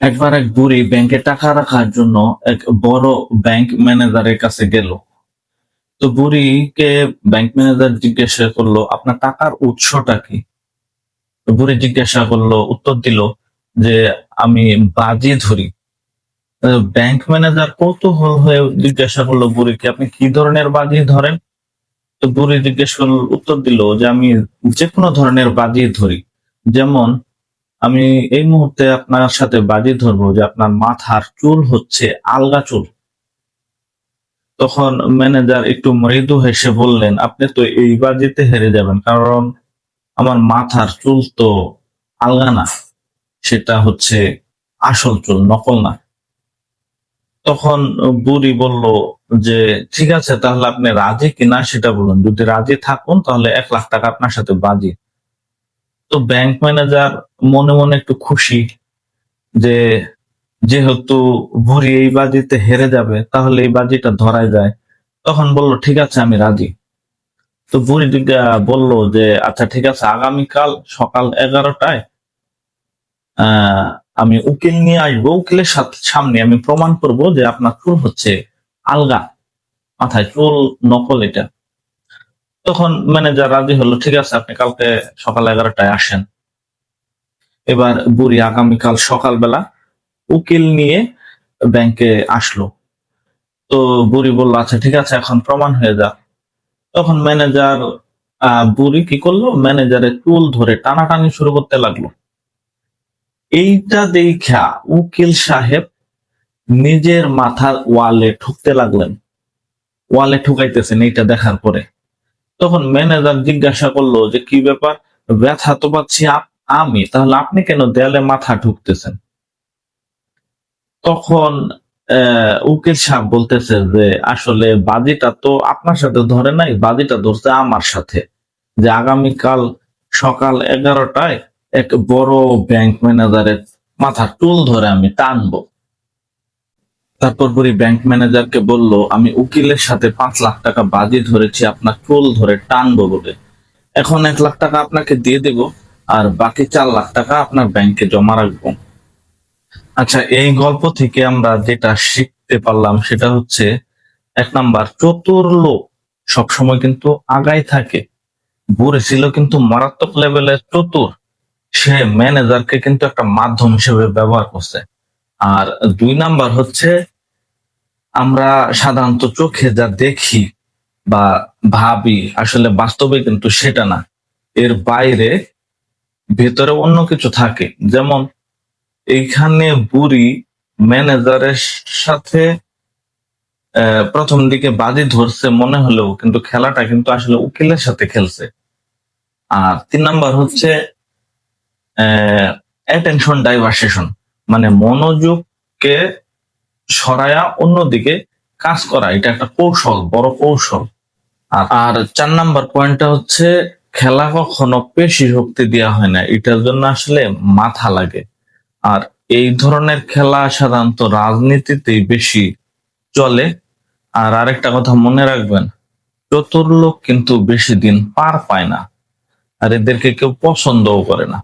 একবার এক বুড়ি ব্যাংকে টাকা রাখার জন্য এক বড় ব্যাংক ম্যানেজারের কাছে গেল। তো বুড়িকে ব্যাংক ম্যানেজার জিজ্ঞাসা করল, আপনার টাকার উৎসটা কি? বুড়ি জিজ্ঞাসা করল, উত্তর দিল যে, আমি বাজি ধরি। ব্যাংক ম্যানেজার কৌতূহল হয়ে জিজ্ঞাসা করল, বুড়িকে, আপনি কি ধরনের বাজি ধরেন? তো বুড়ি জিজ্ঞেস করল, উত্তর দিল যে, আমি যে কোনো ধরনের বাজি ধরি। যেমন আমি এই মুহূর্তে আপনার সাথে বাজি ধরবো যে আপনার মাথার চুল হচ্ছে আলগা চুল। তখন ম্যানেজার একটু মৃদু হেসে বললেন, আপনি তো এই বাজিতে হেরে যাবেন, কারণ আমার মাথার চুল তো আলগা না, সেটা হচ্ছে আসল চুল, নকল না। তখন বুড়ি বলল যে, ঠিক আছে, তাহলে আপনি রাজি কিনা সেটা বলুন। যদি রাজি থাকুন, তাহলে এক লাখ টাকা আপনার সাথে বাজি। তো ব্যাংক ম্যানেজার মনে মনে একটু খুশি যে যেহেতু বুড়ি এই বাজিতে হেরে যাবে, তাহলে এই বাজিটা ধরাই যায়। তখন বলল, ঠিক আছে, আমি রাজি। তো বুড়ি জিজ্ঞা- বলল যে আচ্ছা ঠিক আছে, আগামীকাল সকাল এগারোটায় আমি উকিল নিয়ে আসব। উকিলের সাথে সামনে আমি প্রমাণ করব যে আপনার চুল হচ্ছে আলগা, মাথায় চুল নকল এটা। তখন ম্যানেজার রাজি হলো, ঠিক আছে, আপনি কালকে সকাল এগারোটায় আসেন। এবার বুড়ি আগামীকাল সকালবেলা উকিল নিয়ে ব্যাংকে আসলো। তো বুড়ি বলল আচ্ছা ঠিক আছে, এখন প্রমাণ হয়ে যা তখন ম্যানেজার বুড়ি কি করল? ম্যানেজারের চুল ধরে টানাটানি শুরু করতে লাগল। এইটা দেখা উকিল সাহেব নিজের মাথার ওয়ালে ঠুকতে লাগলেন। ওয়ালে ঠুকাইতেছেন এইটা দেখার পরে। তখন ম্যানেজার জিজ্ঞাসা করল যে, কি ব্যাপার? ব্যথা তো পাচ্ছি আমি। তাহলে আপনি কেন দেয়ালে মাথা ঢুকতেছেন? তখন উকিল সাহেব বলতেছে যে, আসলে বাজিটা তো আপনার সাথে ধরে নাই, বাজিটা ধরছে আমার সাথে। যে আগামীকাল সকাল এগারোটায় এক বড় ব্যাংক ম্যানেজারের মাথা টুল ধরে আমি টানবো। তারপর বুড়ি ব্যাংক ম্যানেজারকে বলল, আমি উকিলের সাথে পাঁচ লাখ টাকা বাজি ধরেছি, আপনার চুল ধরে টানবো বলে। এখন এক লাখ টাকা আপনাকে দিয়ে দেব, আর বাকি চার লাখ টাকা আপনার ব্যাংকে জমা রাখব। আচ্ছা এই গল্প থেকে আমরা যেটা শিখতে পারলাম সেটা হচ্ছে, এক নাম্বার, চতুর লোক সবসময় কিন্তু আগাই থাকে। বুড়ি ছিল কিন্তু মারাত্মক লেভেলের চতুর। সে ম্যানেজারকে কিন্তু একটা মাধ্যম হিসেবে ব্যবহার করছে। আর দুই নাম্বার হচ্ছে আমরা সাধারণত চোখে যা দেখি বা ভাবি, আসলে বাস্তবে কিন্তু সেটা না। এর বাইরে ভেতরে অন্য কিছু থাকে। যেমন এইখানে বুড়ি ম্যানেজারের সাথে প্রথম দিকে বাজি ধরছে মনে হলেও, কিন্তু খেলাটা কিন্তু আসলে উকিলের সাথে খেলছে। আর তিন নাম্বার হচ্ছে অ্যাটেনশন ডাইভার্সেশন মানে মনোযোগকে সরায়া অন্যদিকে কাজ করা, এটা একটা কৌশল, বড় কৌশল। আর চার নাম্বার পয়েন্টটা হচ্ছে খেলা কখনো পেশি শক্তি দেওয়া হয় না, এটার জন্য আসলে মাথা লাগে। আর এই ধরনের খেলা সাধারণত রাজনীতিতেই বেশি চলে। আর আরেকটা কথা মনে রাখবেন, চতুর লোক কিন্তু বেশি দিন পার পায় না। আর এদেরকে কেউ পছন্দও করে না।